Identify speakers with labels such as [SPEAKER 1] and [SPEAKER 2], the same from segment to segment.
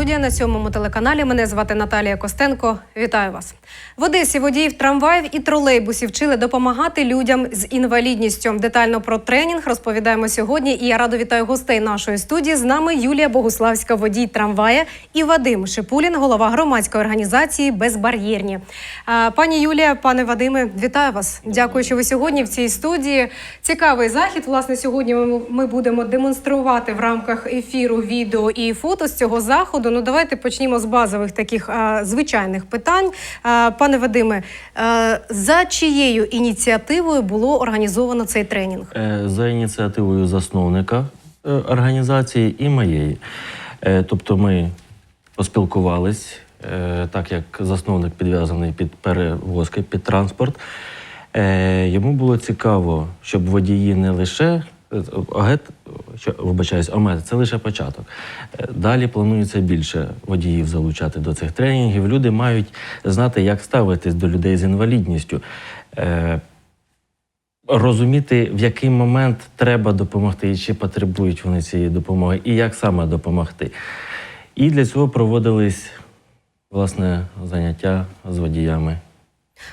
[SPEAKER 1] студія на сьомому телеканалі. Мене звати Наталія Костенко. Вітаю вас. В Одесі водіїв трамваїв і тролейбусів вчили допомагати людям з інвалідністю. Детально про тренінг розповідаємо сьогодні. І я радо вітаю гостей нашої студії. З нами Юлія Богуславська, водій трамвая, і Вадим Шипулін, голова громадської організації Безбар'єрні. Пані Юлія, пане Вадиме, вітаю вас. Дякую, що ви сьогодні в цій студії. Цікавий захід. Власне, сьогодні ми будемо демонструвати в рамках ефіру відео і фото з цього заходу. Ну давайте почнімо з базових таких а, звичайних питань. А, пане Вадиме, а, за чиєю ініціативою було організовано цей тренінг?
[SPEAKER 2] Е, За ініціативою засновника е, організації і моєї. Е, Тобто ми поспілкувались, е, так як засновник підв'язаний під перевозки, під транспорт. Е, Йому було цікаво, щоб водії не лише е, ОГЕТ, що вибачаюсь, ОМЕД це лише початок. Е, Далі планується більше водіїв залучати до цих тренінгів. Люди мають знати, як ставитись до людей з інвалідністю. Е, розуміти, в який момент треба допомогти, і чи потребують вони цієї допомоги, і як саме допомогти. І для цього проводились власне заняття з водіями.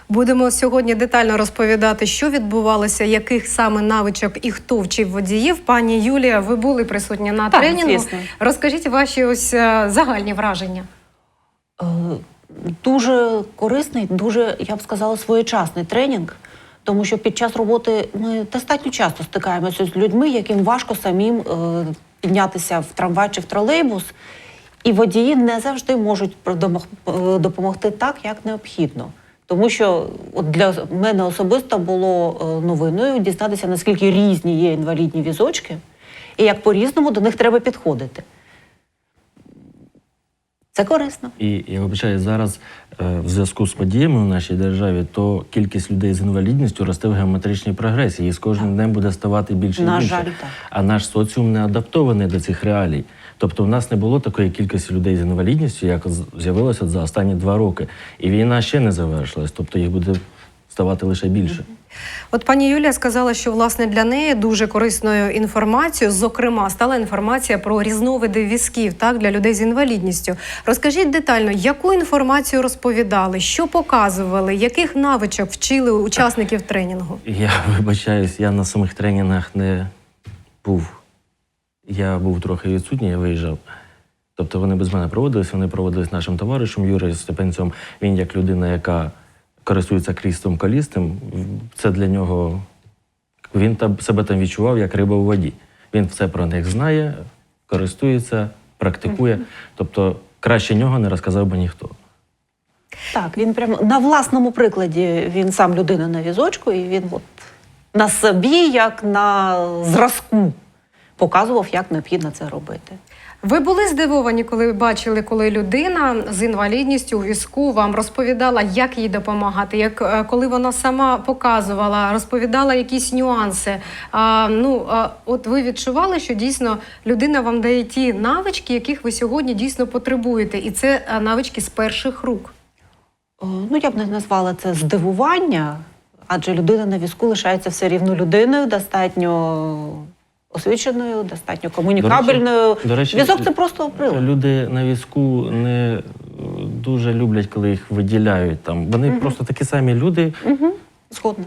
[SPEAKER 1] Будемо сьогодні детально розповідати, що відбувалося, яких саме навичок і хто вчив водіїв. Пані Юлія, ви були присутні на
[SPEAKER 3] Так,
[SPEAKER 1] тренінгу.
[SPEAKER 3] звісно.
[SPEAKER 1] Розкажіть ваші ось е, загальні враження.
[SPEAKER 3] Е, Дуже корисний, дуже, я б сказала, своєчасний тренінг, тому що під час роботи ми достатньо часто стикаємося з людьми, яким важко самим е, піднятися в трамвай чи в тролейбус, і водії не завжди можуть продомог- допомогти так, як необхідно. Тому що от для мене особисто було е, новиною дізнатися, наскільки різні є інвалідні візочки, і як по-різному до них треба підходити. Це корисно.
[SPEAKER 2] І я вибачаю, зараз е, в зв'язку з подіями в нашій державі, то кількість людей з інвалідністю росте в геометричній прогресії і з кожним днем буде ставати більше і
[SPEAKER 3] На
[SPEAKER 2] більше.
[SPEAKER 3] жаль, так.
[SPEAKER 2] А наш соціум не адаптований до цих реалій. Тобто, в нас не було такої кількості людей з інвалідністю, як з'явилося за останні два роки. І війна ще не завершилась, тобто їх буде ставати лише більше.
[SPEAKER 1] От пані Юлія сказала, що власне для неї дуже корисною інформацією, зокрема, стала інформація про різновиди візків так для людей з інвалідністю. Розкажіть детально, яку інформацію розповідали, що показували, яких навичок вчили учасників тренінгу?
[SPEAKER 2] Я вибачаюсь, я на самих тренінгах не був. Я був трохи відсутній, я виїжджав. Тобто вони без мене проводились, вони проводились нашим товаришем Юрієм Степенцем. Він як людина, яка користується крістом колістим, це для нього. Він там себе там відчував як риба у воді. Він все про них знає, користується, практикує. Тобто краще нього не розказав би ніхто.
[SPEAKER 3] Так, він прямо на власному прикладі він сам людина на візочку, і він от на собі, як на зразку, показував, як необхідно це робити.
[SPEAKER 1] Ви були здивовані, коли бачили, коли людина з інвалідністю у візку вам розповідала, як їй допомагати, як е, коли вона сама показувала, розповідала якісь нюанси. А, ну а, от ви відчували, що дійсно людина вам дає ті навички, яких ви сьогодні дійсно потребуєте, і це е, навички з перших рук.
[SPEAKER 3] Ну, я б не назвала це здивування, адже людина на візку лишається все рівно людиною, достатньо освіченою, достатньо комунікабельною.
[SPEAKER 2] до речі,
[SPEAKER 3] Візок це просто прилад.
[SPEAKER 2] Люди на візку не е, дуже люблять, коли їх виділяють. Там вони просто такі самі люди.
[SPEAKER 3] Угу. Згодна.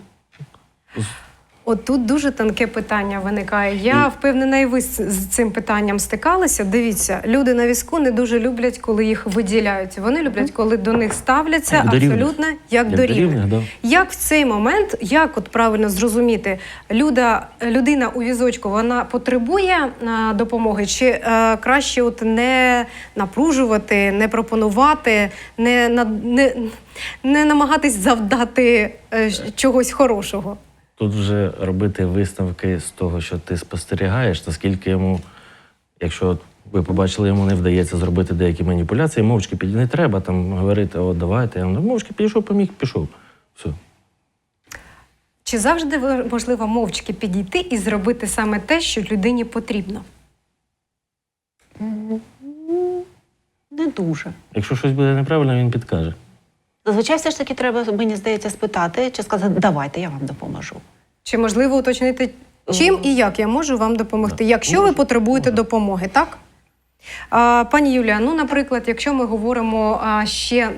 [SPEAKER 1] От тут дуже тонке питання виникає. Я впевнена, і ви з цим питанням стикалися. Дивіться, люди на візку не дуже люблять, коли їх виділяють. Вони люблять, коли до них ставляться
[SPEAKER 2] Як
[SPEAKER 1] абсолютно як,
[SPEAKER 2] Як
[SPEAKER 1] до рівних,
[SPEAKER 2] да.
[SPEAKER 1] Як в цей момент, як от правильно зрозуміти, люда, людина у візочку вона потребує а, допомоги, чи е, краще от не напружувати, не пропонувати, не, на- не, не намагатись завдати е, чогось хорошого?
[SPEAKER 2] Тут вже робити висновки з того, що ти спостерігаєш, наскільки йому, якщо ви побачили, йому не вдається зробити деякі маніпуляції, мовчки підійти. Не треба там говорити, о, давайте. Я мовчки підійшов, поміг, пішов. Все.
[SPEAKER 1] Чи завжди ви- можливо мовчки підійти і зробити саме те, що людині потрібно?
[SPEAKER 3] Не дуже.
[SPEAKER 2] Якщо щось буде неправильно, він підкаже.
[SPEAKER 3] Зазвичай все ж таки треба, мені здається, спитати чи сказати, давайте я вам допоможу.
[SPEAKER 1] Чи можливо уточнити, чим і як я можу вам допомогти, якщо ви потребуєте допомоги, так? Пані Юлія, ну, наприклад, якщо ми говоримо ще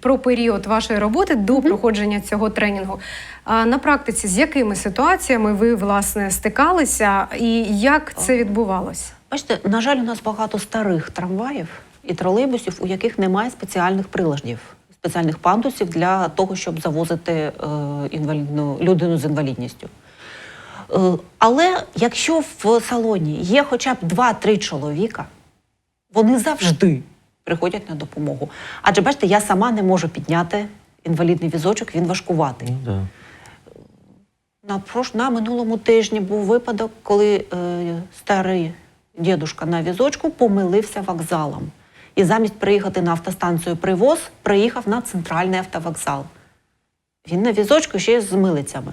[SPEAKER 1] про період вашої роботи до проходження цього тренінгу, на практиці з якими ситуаціями ви власне стикалися і як це відбувалося?
[SPEAKER 3] Бачите, на жаль, у нас багато старих трамваїв і тролейбусів, у яких немає спеціальних приладів, спеціальних пандусів для того, щоб завозити е, інвалідну людину з інвалідністю. Е, але якщо в салоні є хоча б 2-3 чоловіка, вони завжди приходять на допомогу. Адже бачите, я сама не можу підняти інвалідний візочок, він важкуватий.
[SPEAKER 2] Ну, да.
[SPEAKER 3] На, прош... на минулому тижні був випадок, коли е, старий дідушка на візочку помилився вокзалом. І замість приїхати на автостанцію Привоз, приїхав на центральний автовокзал. Він на візочку ще й з милицями.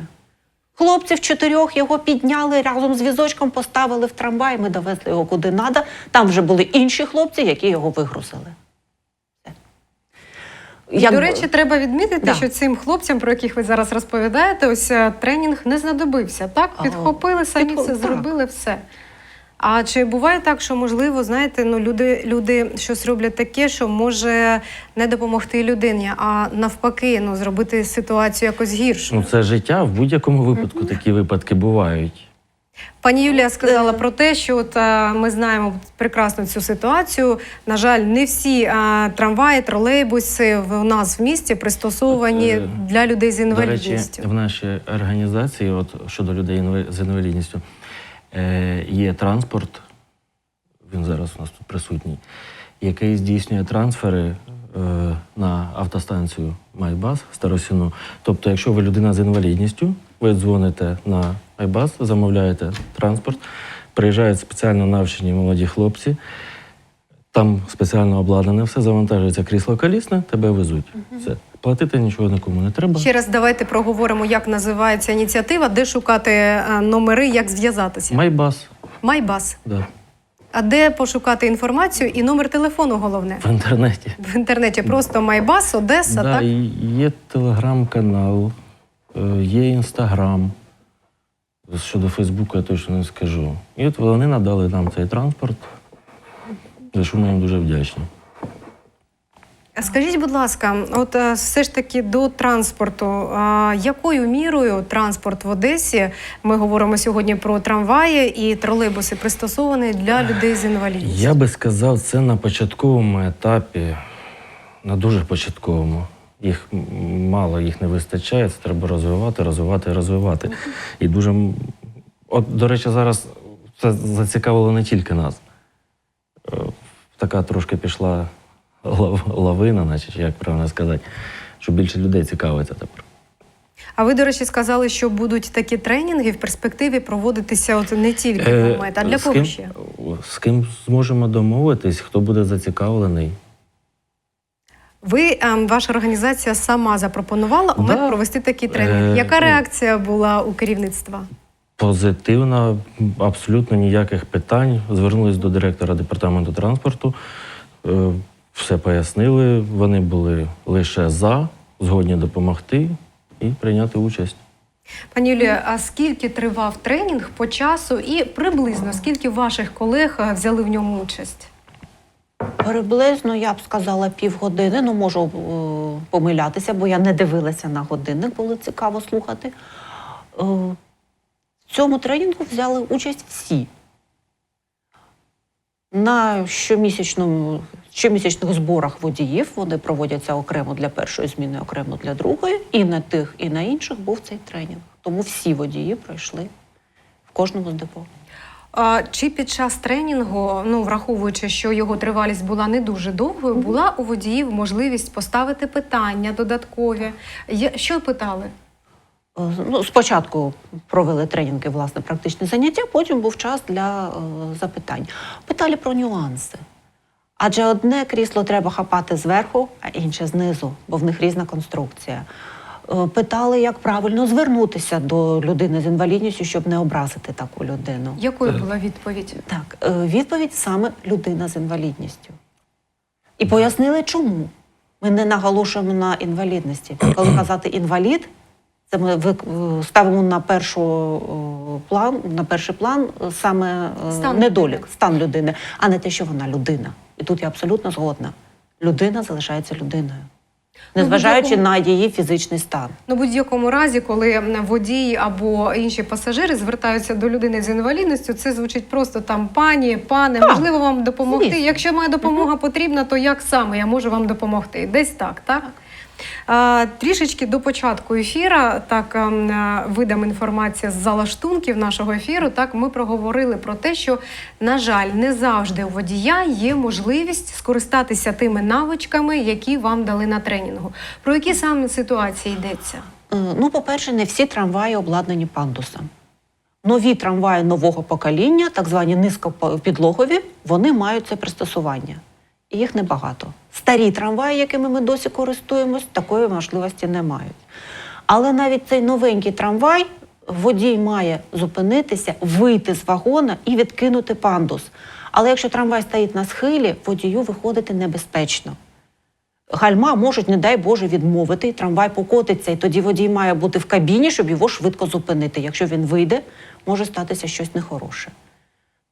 [SPEAKER 3] Хлопців чотирьох його підняли разом з візочком, поставили в трамвай, ми довезли його куди треба. Там вже були інші хлопці, які його вигрузили. Як
[SPEAKER 1] до речі, треба відмітити,
[SPEAKER 3] Да.
[SPEAKER 1] що цим хлопцям, про яких ви зараз розповідаєте, ось е, тренінг не знадобився. Так, підхопили, самі
[SPEAKER 3] підхоп-
[SPEAKER 1] все
[SPEAKER 3] так.
[SPEAKER 1] зробили, все. А чи буває так, що можливо, знаєте, ну люди, люди щось роблять таке, що може не допомогти людині, а навпаки, ну зробити ситуацію якось гіршу?
[SPEAKER 2] Ну, це життя в будь-якому випадку такі випадки бувають.
[SPEAKER 1] Пані Юлія сказала про те, що от е, ми знаємо прекрасно цю ситуацію. На жаль, не всі е, трамваї, тролейбуси в у нас в місті пристосовані
[SPEAKER 2] Е,
[SPEAKER 1] для людей з
[SPEAKER 2] До речі,
[SPEAKER 1] інвалідністю.
[SPEAKER 2] в нашій організації, от щодо людей з інвалідністю, е, є транспорт, він зараз у нас тут присутній, який здійснює трансфери е, на автостанцію Майбас Старосіну. Тобто, якщо ви людина з інвалідністю, ви дзвоните на Майбас, замовляєте транспорт, приїжджають спеціально навчені молоді хлопці. Там спеціально обладнане все, завантажується крісло колісне, тебе везуть. Все. Платити нічого нікому не треба.
[SPEAKER 1] Ще раз давайте проговоримо, як називається ініціатива, де шукати е, номери, як зв'язатися.
[SPEAKER 2] Майбас,
[SPEAKER 1] Майбас.
[SPEAKER 2] да,
[SPEAKER 1] А де пошукати інформацію і номер телефону головне?
[SPEAKER 2] в інтернеті.
[SPEAKER 1] В інтернеті просто Майбас, Одеса,
[SPEAKER 2] Да,
[SPEAKER 1] так?
[SPEAKER 2] є телеграм-канал, е, є інстаграм. Щодо Фейсбуку я точно не скажу. І от вони надали нам цей транспорт, за що ми їм дуже вдячні.
[SPEAKER 1] Скажіть, будь ласка, от е, все ж таки до транспорту, якою мірою транспорт в Одесі, ми говоримо сьогодні про трамваї і тролейбуси, пристосований для людей з інвалідністю?
[SPEAKER 2] Я би сказав, це на початковому етапі, на дуже початковому. Їх мало, їх не вистачає, це треба розвивати, розвивати, розвивати. І дуже. От, до речі, зараз це зацікавило не тільки нас. Е, Така трошки пішла лав- лавина, наче як правильно сказати, що більше людей цікавиться тепер.
[SPEAKER 1] А ви, до речі, сказали, що будуть такі тренінги в перспективі проводитися от не тільки
[SPEAKER 2] Е,
[SPEAKER 1] в мед, а для кого ще?
[SPEAKER 2] З ким зможемо домовитись, хто буде зацікавлений.
[SPEAKER 1] Ви, ем, ваша організація сама запропонувала ОМЕД
[SPEAKER 2] Да.
[SPEAKER 1] провести такий тренінг.
[SPEAKER 2] Е,
[SPEAKER 1] Яка
[SPEAKER 2] ну.
[SPEAKER 1] реакція була у керівництва?
[SPEAKER 2] Позитивно, абсолютно ніяких питань. Звернулись до директора департаменту транспорту, е, все пояснили. Вони були лише за, згодні допомогти і прийняти участь.
[SPEAKER 1] Пані Юлія, а скільки тривав тренінг по часу і приблизно скільки ваших колег е, взяли в ньому участь?
[SPEAKER 3] Приблизно, я б сказала, півгодини. Ну, можу е, помилятися, бо я не дивилася на годинник, було цікаво слухати. В цьому тренінгу взяли участь всі. На щомісячному, щомісячних зборах водіїв вони проводяться окремо для першої зміни, окремо для другої. І на тих, і на інших був цей тренінг. Тому всі водії пройшли в кожному з депо.
[SPEAKER 1] А чи під час тренінгу, ну враховуючи, що його тривалість була не дуже довгою, була у водіїв можливість поставити питання додаткові? Що питали?
[SPEAKER 3] Е, Ну, спочатку провели тренінги, власне, практичні заняття, потім був час для е, запитань. Питали про нюанси. Адже одне крісло треба хапати зверху, а інше знизу, бо в них різна конструкція. Е, Питали, як правильно звернутися до людини з інвалідністю, щоб не образити таку людину.
[SPEAKER 1] Якою була відповідь?
[SPEAKER 3] Так, е, відповідь саме людина з інвалідністю. І пояснили, чому. Ми не наголошуємо на інвалідності. Коли казати інвалід, Це ми ставимо на першу план, на перший план е, саме е,
[SPEAKER 1] Стан
[SPEAKER 3] недолік,
[SPEAKER 1] людини.
[SPEAKER 3] стан людини, а не те, що вона людина. І тут я абсолютно згодна. Людина залишається людиною, незважаючи
[SPEAKER 1] будь-якому-
[SPEAKER 3] на її фізичний стан.
[SPEAKER 1] Ну, будь-якому разі, коли водій або інші пасажири звертаються до людини з інвалідністю, це звучить просто там пані, пане,
[SPEAKER 3] Так,
[SPEAKER 1] можливо вам допомогти. Якщо моя допомога потрібна, то як саме я можу вам допомогти? Десь так, так? Трішечки до початку ефіра, так ем, е, видам інформація з залаштунків нашого ефіру. Так ми проговорили про те, що на жаль, не завжди у водія є можливість скористатися тими навичками, які вам дали на тренінгу. Про які саме ситуації йдеться?
[SPEAKER 3] Е, Ну, по-перше, не всі трамваї обладнані пандусом. Нові трамваї нового покоління, так звані низькопідлогові, вони мають це пристосування. Їх небагато. Старі трамваї, якими ми досі користуємось, такої можливості не мають. Але навіть цей новенький трамвай водій має зупинитися, вийти з вагона і відкинути пандус. Але якщо трамвай стоїть на схилі, водію виходити небезпечно. Гальма можуть, не дай Боже, відмовити, і трамвай покотиться, і тоді водій має бути в кабіні, щоб його швидко зупинити. Якщо він вийде, може статися щось нехороше.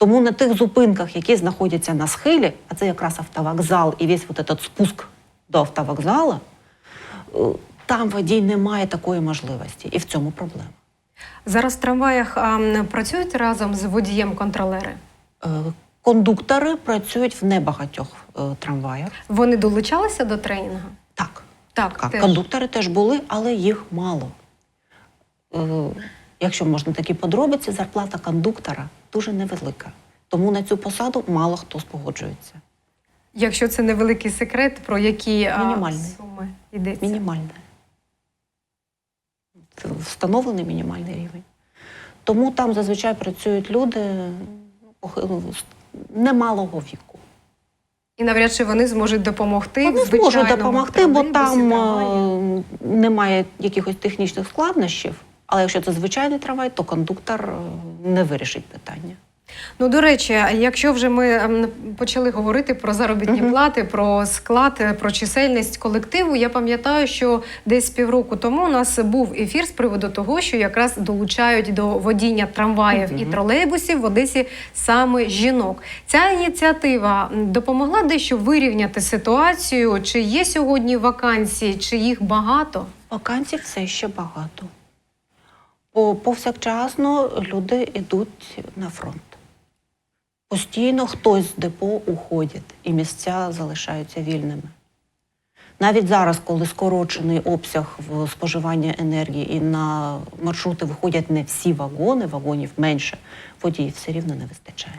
[SPEAKER 3] Тому на тих зупинках, які знаходяться на схилі, а це якраз автовокзал і весь вот этот спуск до автовокзала, е, там водій не має такої можливості, і в цьому проблема.
[SPEAKER 1] Зараз в трамваях а, працюють разом з водієм-контролери.
[SPEAKER 3] Е, Кондуктори працюють в небагатьох е, трамваях.
[SPEAKER 1] Вони долучалися до тренінгу?
[SPEAKER 3] Так,
[SPEAKER 1] Так,
[SPEAKER 3] Так,
[SPEAKER 1] теж.
[SPEAKER 3] кондуктори теж були, але їх мало. Якщо можна такі подробиці, зарплата кондуктора дуже невелика. Тому на цю посаду мало хто спогоджується.
[SPEAKER 1] Якщо це невеликий секрет, про які а, суми йдеться?
[SPEAKER 3] Мінімальне. Це встановлений мінімальний рівень. Тому там зазвичай працюють люди ну, немалого віку.
[SPEAKER 1] І навряд чи вони зможуть допомогти.
[SPEAKER 3] Вони зможуть допомогти, бо там немає якихось технічних складнощів. Але якщо це звичайний трамвай, то кондуктор е, не вирішить питання.
[SPEAKER 1] Ну, до речі, якщо вже ми ем, почали говорити про заробітні
[SPEAKER 3] Мгм.
[SPEAKER 1] плати, про склад, е, про чисельність колективу, я пам'ятаю, що десь півроку тому у нас був ефір з приводу того, що якраз долучають до водіння трамваїв і тролейбусів в Одесі саме жінок. Ця ініціатива допомогла дещо вирівняти ситуацію. Чи є сьогодні вакансії, чи їх багато?
[SPEAKER 3] Вакансій все ще багато. Повсякчасно люди йдуть на фронт. Постійно хтось з депо уходить, і місця залишаються вільними. Навіть зараз, коли скорочений обсяг споживання енергії і на маршрути виходять не всі вагони, вагонів менше, водіїв все рівно не вистачає.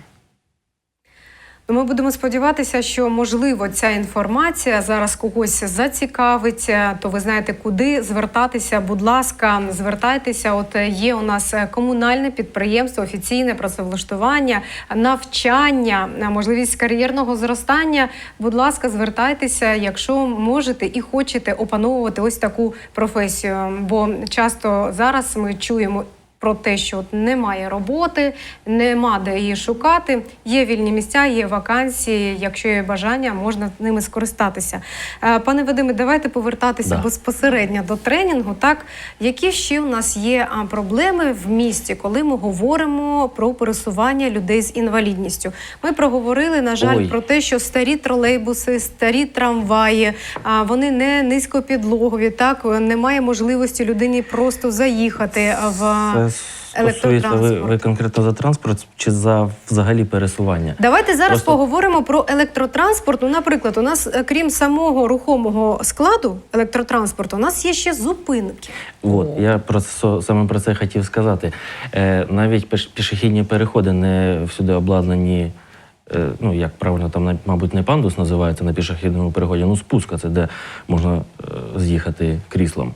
[SPEAKER 1] Ну, Ми будемо сподіватися, що можливо ця інформація зараз когось зацікавить. Е, То ви знаєте, куди звертатися. Будь ласка, звертайтеся. От е, є у нас е, комунальне підприємство, офіційне працевлаштування, навчання, можливість кар'єрного зростання. Будь ласка, звертайтеся, якщо можете і хочете опановувати ось таку професію. Бо часто зараз ми чуємо про те, що от немає роботи, нема де її шукати. Є вільні місця, є вакансії. Якщо є бажання, можна ними скористатися. Е, Пане Вадиме, давайте повертатися
[SPEAKER 2] Да.
[SPEAKER 1] безпосередньо до тренінгу. Так, які ще у нас є проблеми в місті, коли ми говоримо про пересування людей з інвалідністю? Ми проговорили, на жаль,
[SPEAKER 2] Ой.
[SPEAKER 1] про те, що старі тролейбуси, старі трамваї, вони не низькопідлогові. Так немає можливості людині просто заїхати в.
[SPEAKER 2] Це стосується ви, ви конкретно за транспорт чи за взагалі пересування?
[SPEAKER 1] Давайте зараз
[SPEAKER 2] Просто-
[SPEAKER 1] поговоримо про електротранспорт. Ну, наприклад, у нас, е, крім самого рухомого складу електротранспорту, у нас є ще зупинки.
[SPEAKER 2] От
[SPEAKER 3] О.
[SPEAKER 2] я про це саме про це хотів сказати. Е, навіть пішохідні переходи не всюди обладнані. е, Ну, як правильно, там, мабуть, не пандус називається на пішохідному переході, ну спуска, це де можна е, з'їхати кріслом.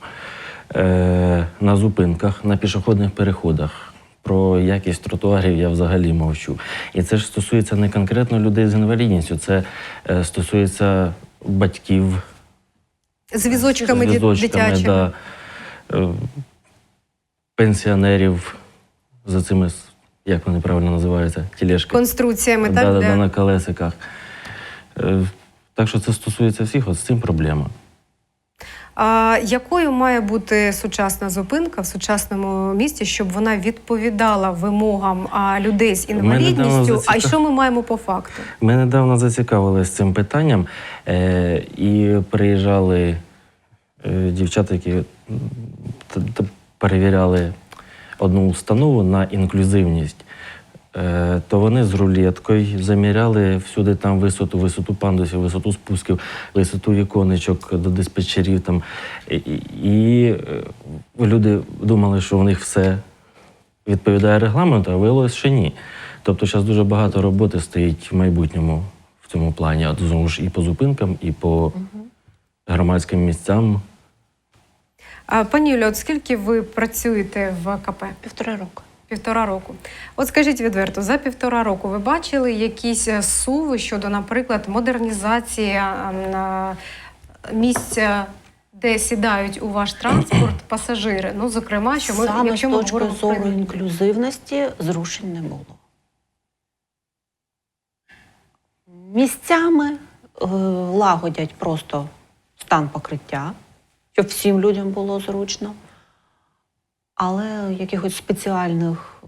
[SPEAKER 2] Е, на зупинках, на пішохідних переходах. Про якість тротуарів я взагалі мовчу. І це ж стосується не конкретно людей з інвалідністю, це е, стосується батьків,
[SPEAKER 1] З візочками,
[SPEAKER 2] з візочками,
[SPEAKER 1] дитячими.
[SPEAKER 2] да, е, пенсіонерів за цими, як вони правильно називаються, тілешки.
[SPEAKER 1] Конструкціями,
[SPEAKER 2] да,
[SPEAKER 1] так?
[SPEAKER 2] да, да, на колесиках. Так що це стосується всіх, от з цим проблема.
[SPEAKER 1] А якою має бути сучасна зупинка в сучасному місті, щоб вона відповідала вимогам людей з інвалідністю? А
[SPEAKER 2] зацікав-
[SPEAKER 1] що ми маємо по факту?
[SPEAKER 2] Ми недавно зацікавилися цим питанням е, і приїжджали е, дівчата, які перевіряли одну установу на інклюзивність. Е, то вони з рулеткою заміряли всюди там висоту, висоту пандусів, висоту спусків, висоту віконечок до диспетчерів. Там. І, і, і е, люди думали, що у них все відповідає регламенту, а виявилось, що ні. Тобто зараз дуже багато роботи стоїть в майбутньому в цьому плані, а знову ж і по зупинкам, і по громадським місцям.
[SPEAKER 1] А, пані Юлі, от скільки ви працюєте в КП?
[SPEAKER 3] Півтори року.
[SPEAKER 1] Півтора року. От скажіть відверто, за півтора року ви бачили якісь е, суви щодо, наприклад, модернізації місця, де сідають у ваш транспорт пасажири? Ну, зокрема, що ми,
[SPEAKER 3] Саме
[SPEAKER 1] якщо
[SPEAKER 3] з
[SPEAKER 1] ми
[SPEAKER 3] точки
[SPEAKER 1] говоримо
[SPEAKER 3] зору
[SPEAKER 1] про
[SPEAKER 3] інклюзивності зрушень не було. Місцями е, лагодять просто стан покриття, щоб всім людям було зручно. Але якихось спеціальних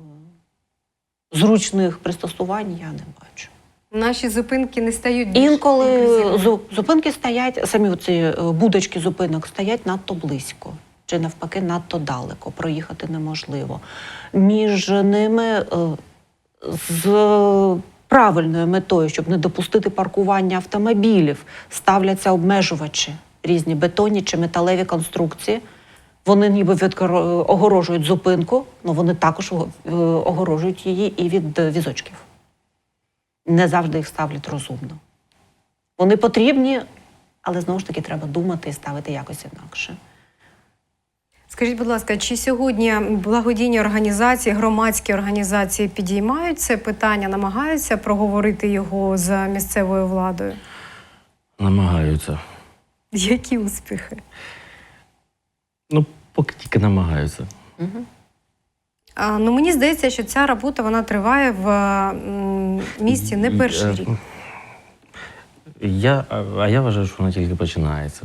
[SPEAKER 3] зручних пристосувань я не бачу.
[SPEAKER 1] наші зупинки не стають більш
[SPEAKER 3] Інколи зупинки стоять, самі ці е, будочки зупинок стоять надто близько. Чи навпаки надто далеко, проїхати неможливо. Між ними е, з правильною метою, щоб не допустити паркування автомобілів, ставляться обмежувачі, різні бетонні чи металеві конструкції. Вони ніби відкоро- огорожують зупинку, але вони також е, огорожують її і від е, візочків не завжди їх ставлять розумно. Вони потрібні, але знову ж таки треба думати і ставити якось інакше.
[SPEAKER 1] Скажіть, будь ласка, чи сьогодні благодійні організації, громадські організації підіймають це питання, намагаються проговорити його з місцевою владою?
[SPEAKER 2] Намагаються.
[SPEAKER 1] Які успіхи?
[SPEAKER 2] Ну, поки тільки намагаються.
[SPEAKER 1] А, ну мені здається, що ця робота вона триває в м, місті не перший
[SPEAKER 2] Е,
[SPEAKER 1] рік.
[SPEAKER 2] Я, а- я вважаю, що воно тільки починається.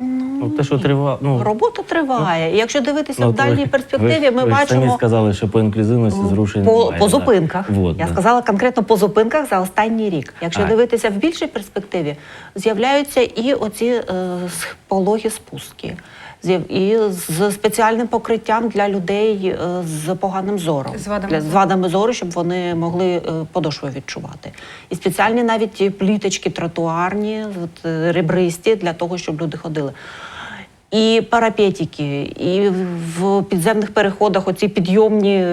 [SPEAKER 2] Ну, те, що тривало. Ну,
[SPEAKER 3] Робота триває. І якщо дивитися
[SPEAKER 2] ну,
[SPEAKER 3] в дальній
[SPEAKER 2] ви-
[SPEAKER 3] перспективі, ми
[SPEAKER 2] ви, ви ж самі сказали, що по інклюзивності зрушень
[SPEAKER 3] по,
[SPEAKER 2] немає.
[SPEAKER 3] по
[SPEAKER 2] да.
[SPEAKER 3] зупинках.
[SPEAKER 2] Вот,
[SPEAKER 3] Я
[SPEAKER 2] да.
[SPEAKER 3] сказала конкретно по зупинках за останній рік. Якщо
[SPEAKER 2] А.
[SPEAKER 3] дивитися в більшій перспективі, з'являються і оці е, с- пологі спуски. І з спеціальним покриттям для людей е, з поганим зором,
[SPEAKER 1] З вадами
[SPEAKER 3] з вадами зору, щоб вони могли е, подошвою відчувати. І спеціальні навіть пліточки тротуарні, от, е, ребристі, для того, щоб люди ходили. І парапетики, і в підземних переходах оці підйомні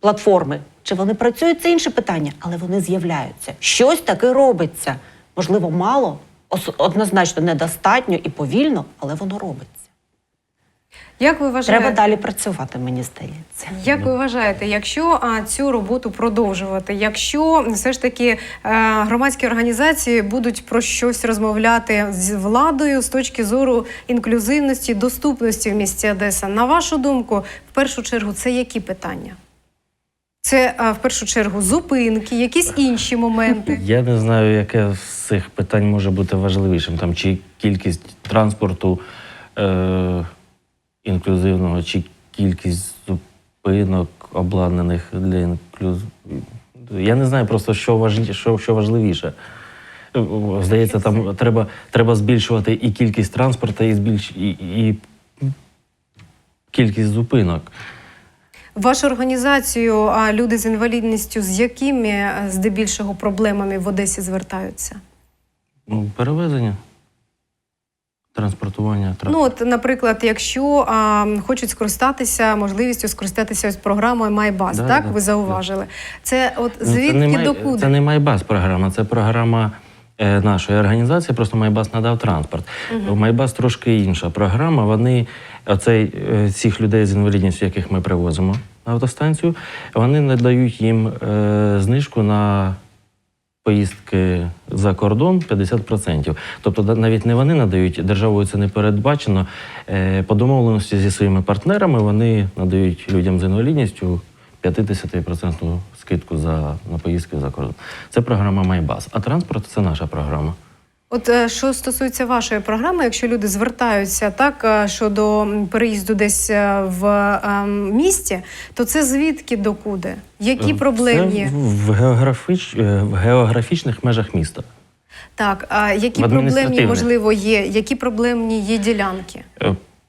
[SPEAKER 3] платформи. Чи вони працюють, це інше питання, але вони з'являються. Щось таке робиться. Можливо, мало, однозначно недостатньо і повільно, але воно робиться.
[SPEAKER 1] Як ви вважаєте?
[SPEAKER 3] Треба далі працювати, мені здається.
[SPEAKER 1] Як ви вважаєте, якщо а, цю роботу продовжувати, якщо все ж таки е, громадські організації будуть про щось розмовляти з владою з точки зору інклюзивності, доступності в місті Одеса, на вашу думку, в першу чергу, це які питання? Це а, в першу чергу зупинки, якісь інші моменти.
[SPEAKER 2] Я не знаю, яке з цих питань може бути важливішим. Там, чи кількість транспорту е- інклюзивного, чи кількість зупинок, обладнаних для інклюз... Я не знаю просто, що, важлі... що, що важливіше. Здається, там треба, треба збільшувати і кількість транспорту, і, збільш... і, і кількість зупинок.
[SPEAKER 1] Вашу організацію а, люди з інвалідністю з якими здебільшого проблемами в Одесі звертаються?
[SPEAKER 2] Ну, перевезення, транспортування. транс-
[SPEAKER 1] Ну, от, наприклад, якщо а, хочуть скористатися можливістю скористатися ось програмою MyBus,
[SPEAKER 2] Да,
[SPEAKER 1] так
[SPEAKER 2] да,
[SPEAKER 1] ви зауважили. Це от
[SPEAKER 2] Ну, це
[SPEAKER 1] звідки
[SPEAKER 2] не Май-
[SPEAKER 1] докуди?
[SPEAKER 2] Це не Майбас програма, це програма е, нашої організації. Просто Майбас надав транспорт. У Майбас трошки інша програма. Вони оцей, е, цих людей з інвалідністю, яких ми привозимо на автостанцію, вони надають їм е, знижку на. Поїздки за кордон 50%. Тобто навіть не вони надають, державою це не передбачено. Е, По домовленості зі своїми партнерами вони надають людям з інвалідністю 50% скидку за, на поїздки за кордон. Це програма Майбас. А транспорт це наша програма.
[SPEAKER 1] От е, що стосується вашої програми, якщо люди звертаються так е, щодо переїзду десь е, в е, місті, то це звідки докуди? Які проблемні?
[SPEAKER 2] Це в, географіч, в географічних межах міста.
[SPEAKER 1] Так, а які проблемні можливо є? Які проблемні є ділянки?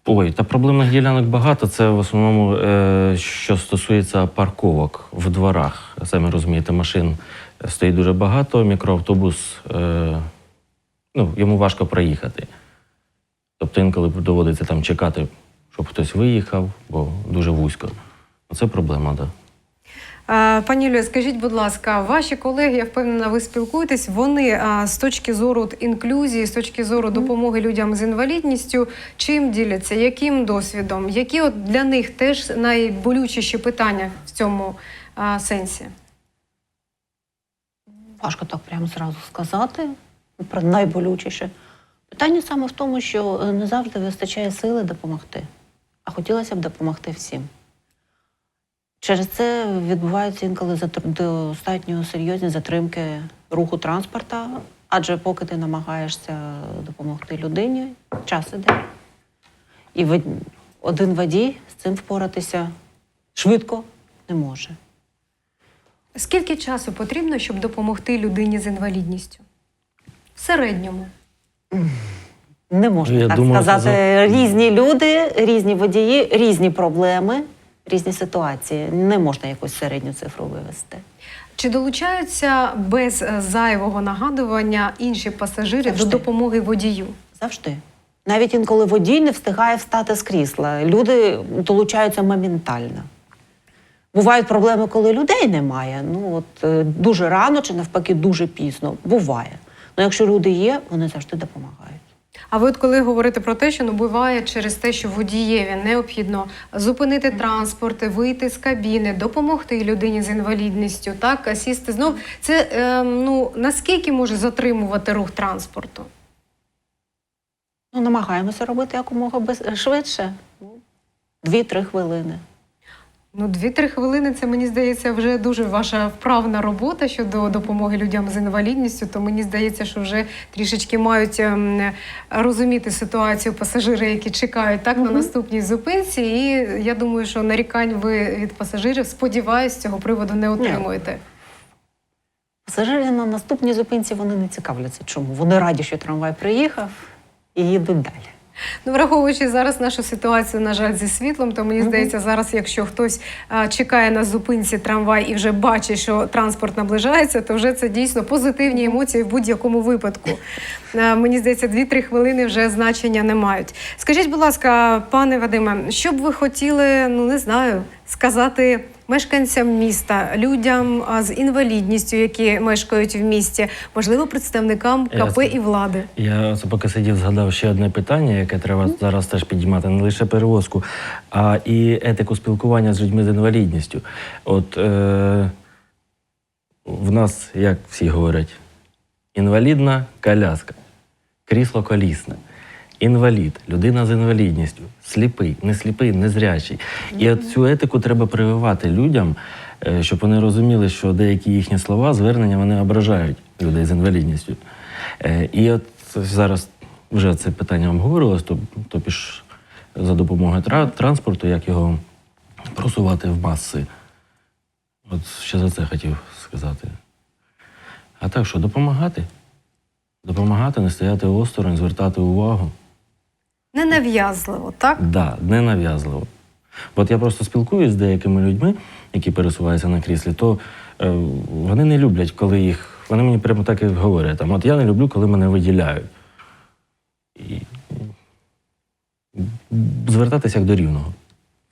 [SPEAKER 2] Ой, та проблемних ділянок багато. Це в основному, е, що стосується парковок в дворах. Самі розумієте, машин стоїть дуже багато, мікроавтобус, е, ну, йому важко проїхати. Тобто інколи доводиться там чекати, щоб хтось виїхав, бо дуже вузько. Це проблема, так. Да.
[SPEAKER 1] Пані Юлія, скажіть, будь ласка, ваші колеги, я впевнена, ви спілкуєтесь. Вони а, з точки зору інклюзії, з точки зору допомоги людям з інвалідністю, чим діляться, яким досвідом, які от для них теж найболючіші питання в цьому а, сенсі?
[SPEAKER 3] Важко так прямо зразу сказати про найболючіше. Питання саме в тому, що е, не завжди вистачає сили допомогти, а хотілося б допомогти всім. Через це відбуваються інколи достатньо серйозні затримки руху транспорта, адже поки ти намагаєшся допомогти людині, час іде. І один водій з цим впоратися швидко не може.
[SPEAKER 1] Скільки часу потрібно, щоб допомогти людині з інвалідністю? Середньому.
[SPEAKER 3] Не можна
[SPEAKER 2] Я
[SPEAKER 3] так
[SPEAKER 2] думаю,
[SPEAKER 3] сказати.
[SPEAKER 2] це
[SPEAKER 3] Різні люди, різні водії, різні проблеми, різні ситуації. Не можна якусь середню цифру вивести.
[SPEAKER 1] Чи долучаються без е, зайвого нагадування інші пасажири
[SPEAKER 3] Завжди.
[SPEAKER 1] до допомоги водію?
[SPEAKER 3] Завжди. Навіть інколи водій не встигає встати з крісла. Люди долучаються моментально. Бувають проблеми, коли людей немає. Ну от е, дуже рано чи навпаки дуже пізно. Буває. Ну якщо люди є, вони завжди допомагають.
[SPEAKER 1] А ви от коли говорите про те, що ну буває через те, що водієві необхідно зупинити транспорт, вийти з кабіни, допомогти людині з інвалідністю, так сісти знов. Це е, ну наскільки може затримувати рух транспорту?
[SPEAKER 3] Ну, намагаємося робити якомога без... швидше. Ну, Дві-три хвилини.
[SPEAKER 1] Ну, дві-три хвилини це мені здається вже дуже ваша вправна робота щодо допомоги людям з інвалідністю. То мені здається, що вже трішечки мають ем, розуміти ситуацію пасажири, які чекають так на наступній зупинці. І я думаю, що нарікань ви від пасажирів, сподіваюсь, цього приводу не отримуєте.
[SPEAKER 3] Пасажири на наступній зупинці вони не цікавляться. Чому? Вони раді, що трамвай приїхав і їдуть далі.
[SPEAKER 1] Ну, враховуючи зараз нашу ситуацію, на жаль, зі світлом, то мені здається, зараз, якщо хтось а, чекає на зупинці трамвай і вже бачить, що транспорт наближається, то вже це дійсно позитивні емоції в будь-якому випадку. А, мені здається, 2-3 хвилини вже значення не мають. Скажіть, будь ласка, пане Вадиме, що б ви хотіли, ну не знаю, сказати мешканцям міста, людям з інвалідністю, які мешкають в місті, можливо, представникам КП
[SPEAKER 2] Ясно.
[SPEAKER 1] і влади?
[SPEAKER 2] Я поки сидів, згадав ще одне питання, яке треба зараз теж підіймати, не лише перевозку, а і етику спілкування з людьми з інвалідністю. От е, в нас, як всі говорять, інвалідна коляска, крісло колісне. Інвалід, людина з інвалідністю, сліпий, не сліпий, не зрячий. І от цю етику треба прививати людям, е, щоб вони розуміли, що деякі їхні слова, звернення вони ображають людей з інвалідністю. Е, І от зараз вже це питання обговорювалось, то, тобі ж за допомогою тра- транспорту, як його просувати в маси. От ще за це хотів сказати. А так що, допомагати? Допомагати, не стояти осторонь, звертати увагу.
[SPEAKER 1] Ненав'язливо, так?
[SPEAKER 2] Так, Да, ненав'язливо. От я просто спілкуюсь з деякими людьми, які пересуваються на кріслі, то е, вони не люблять, коли їх. Вони мені прямо так і говорять. Там, от я не люблю, коли мене виділяють. І звертатися як до рівного.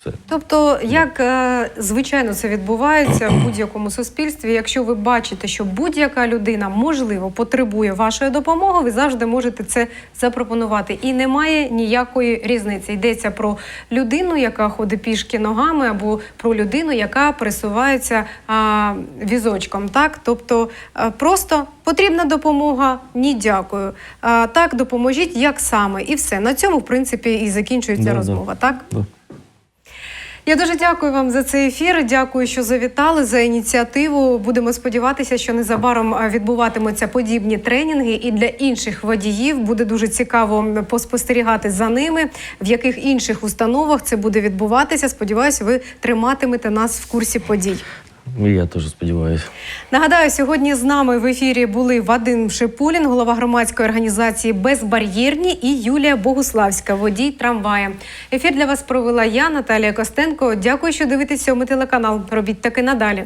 [SPEAKER 2] Все.
[SPEAKER 1] Тобто, як е, звичайно це відбувається в будь-якому суспільстві, якщо ви бачите, що будь-яка людина можливо потребує вашої допомоги, ви завжди можете це запропонувати. І немає ніякої різниці. Йдеться про людину, яка ходить пішки ногами, або про людину, яка пересувається а, візочком. Так, тобто е, просто потрібна допомога, ні, дякую. А, так, допоможіть, як саме, і все. На цьому, в принципі, і закінчується
[SPEAKER 2] Да, да.
[SPEAKER 1] розмова. Так.
[SPEAKER 2] Да.
[SPEAKER 1] Я дуже дякую вам за цей ефір. Дякую, що завітали за ініціативу. Будемо сподіватися, що незабаром відбуватимуться подібні тренінги, і для інших водіїв буде дуже цікаво поспостерігати за ними, в яких інших установах це буде відбуватися. Сподіваюся, ви триматимете нас в курсі подій.
[SPEAKER 2] І я теж сподіваюся.
[SPEAKER 1] Нагадаю, сьогодні з нами в ефірі були Вадим Шипулін, голова громадської організації Безбар'єрні і Юлія Богуславська, водій трамвая. Ефір для вас провела я, Наталія Костенко. Дякую, що дивитесь сьомий телеканал. Робіть таки надалі.